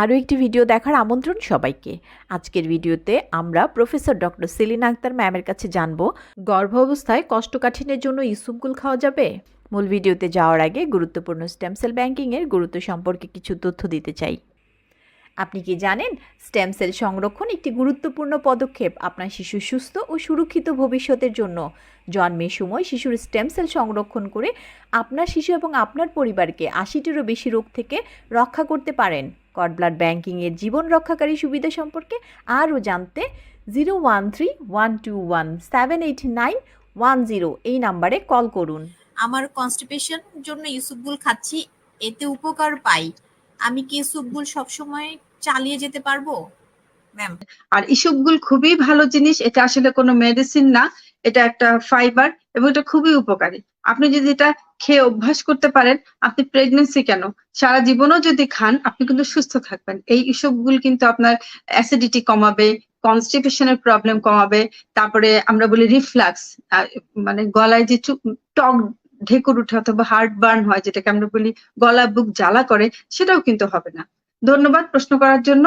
আরও একটি ভিডিও দেখার আমন্ত্রণ সবাইকে। আজকের ভিডিওতে আমরা প্রফেসর ডক্টর সেলিনা আক্তার ম্যামের কাছে জানব, গর্ভাবস্থায় কোষ্ঠকাঠিন্যের জন্য ইসুপগুল খাওয়া যাবে? মূল ভিডিওতে যাওয়ার আগে গুরুত্বপূর্ণ স্টেম সেল ব্যাংকিংয়ের গুরুত্ব সম্পর্কে কিছু তথ্য দিতে চাই। আপনি কি জানেন, স্টেম সেল সংরক্ষণ একটি গুরুত্বপূর্ণ পদক্ষেপ আপনার শিশুর সুস্থ ও সুরক্ষিত ভবিষ্যতের জন্য। জন্মের সময় শিশুর স্টেম সেল সংরক্ষণ করে আপনার শিশু এবং আপনার পরিবারকে আশিটিরও বেশি রোগ থেকে রক্ষা করতে পারেন। কড ব্লাড ব্যাঙ্কিংয়ের জীবন রক্ষাকারী সুবিধা সম্পর্কে আরও জানতে zero one three one two one seven eight nine one zero এই নাম্বারে কল করুন। আমার কনস্টিপেশন জন্য ইসুপগুল খাচ্ছি, এতে উপকার পাই। আমি কি ইসুপগুল সবসময় চালিয়ে যেতে পারব? আর ইসবগুল খুবই ভালো জিনিস, এটা আসলে কোনো মেডিসিন না, এটা একটা ফাইবার এবং এটা খুবই উপকারী। আপনি যদি এটা খেয়ে অভ্যাস করতে পারেন, আপনি প্রেগনেন্সি কেন? সারা জীবনও যদি খান, আপনি কিন্তু সুস্থ থাকবেন। এই ইসবগুল কিন্তু আপনার অ্যাসিডিটি কমাবে কনস্টিপেশনের প্রবলেম কমাবে, তারপরে আমরা বলি রিফ্লাক্স মানে গলায় যে টক ঢেকুর উঠে অথবা হার্ট বার্ন হয়, যেটাকে আমরা বলি গলা বুক জ্বালা করে, সেটাও কিন্তু হবে না। ধন্যবাদ প্রশ্ন করার জন্য।